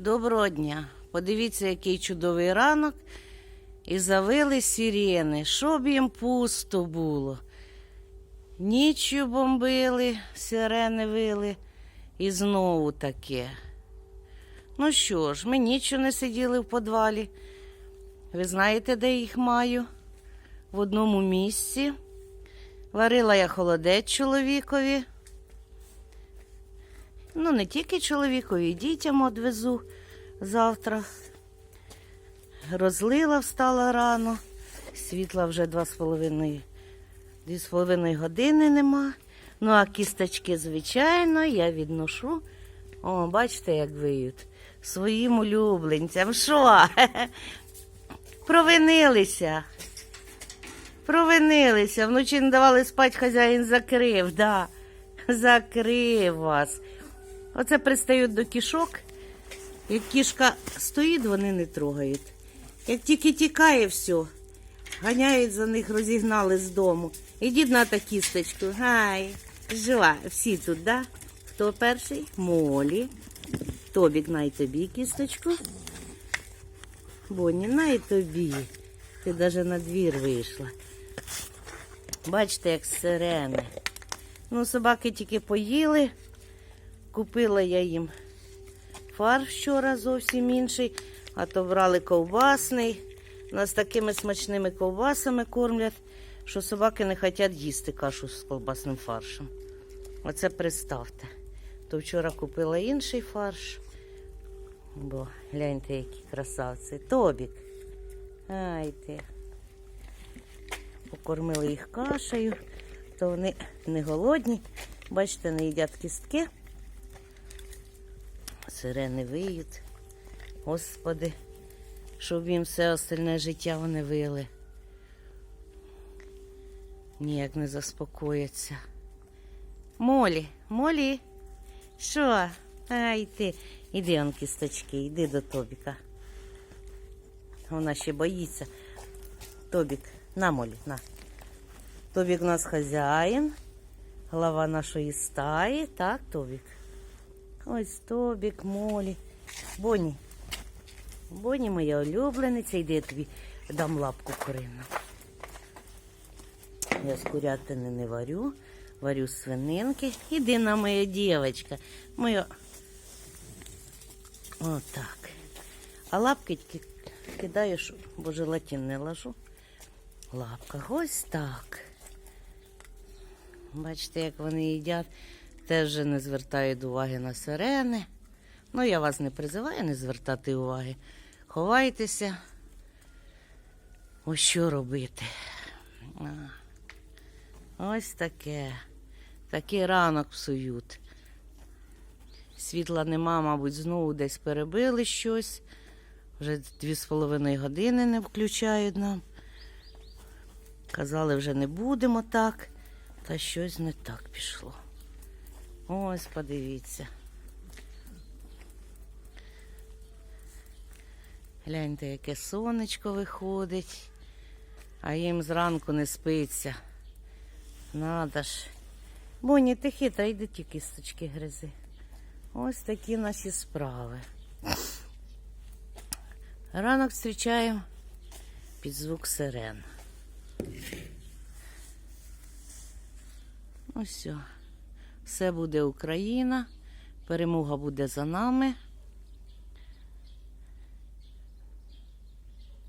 Доброго дня. Подивіться, який чудовий ранок. І завили сирени, щоб їм пусто було. Ніччю бомбили, сирени вили. І знову таке. Ну що ж, ми нічого не сиділи в подвалі. Ви знаєте, де їх маю? В одному місці. Варила я холодець чоловікові. Ну, не тільки чоловікові, і дітям одвезу завтра. Розлила, встала рано. Світла вже два з половиною, дві з половиною години нема. Ну, а кісточки, звичайно, я відношу. О, бачите, як виють. Своїм улюбленцям. Що? Провинилися. Провинилися. Вночі не давали спати, хазяїн закрив, да. Закрив вас. Оце пристають до кішок. Як кішка стоїть, вони не трогають. Як тільки тікає все, ганяють за них, розігнали з дому. Ідіть на та кісточку. Гай, жива. Всі тут, да? Хто перший? Молі. Тобік най тобі кісточку. Бонні, най тобі. Ти навіть на двір вийшла. Бачите, як сирени. Ну, собаки тільки поїли. Купила я їм фарш вчора зовсім інший, а то брали ковбасний. Нас такими смачними ковбасами кормлять, що собаки не хочуть їсти кашу з ковбасним фаршем. Оце представте. То вчора купила інший фарш. Бо гляньте, які красавці. Тобік. Ай ти. Покормили їх кашею, то вони не голодні. Бачите, не їдять кістки. Сирени виють. Господи, щоб їм все остальне життя вони вили. Ніяк не заспокояться. Молі, Молі, що? Ай ти. Іди он кісточки, іди до Тобіка. Вона ще боїться. Тобік, на Молі, на. Тобік у нас хазяїн, глава нашої стаї, так, Тобік. Ось Тобік, Молі. Боні. Боні моя улюблениця, йди я тобі дам лапку курину. Я з курятини не варю, варю свининки. Іди на моя дівчинка. Моя. Отак. А лапки тільки кидаю, бо желатин не ложу. Лапка, ось так. Бачите, як вони їдять, теж не звертають уваги на сирени. Ну, я вас не призиваю не звертати уваги. Ховайтеся. Ось що робити. Ось таке. Такий ранок псують. Світла нема, мабуть, знову десь перебили щось. Вже дві з половиною години не включають нам. Казали, вже не будемо так, та щось не так пішло. Ось, подивіться. Гляньте, яке сонечко виходить, а їм зранку не спиться. Надо ж. Боні, ти хитра, йди ті кісточки гризи. Ось такі наші справи. Ранок зустрічаємо під звук сирен. Ну все. Все буде Україна. Перемога буде за нами.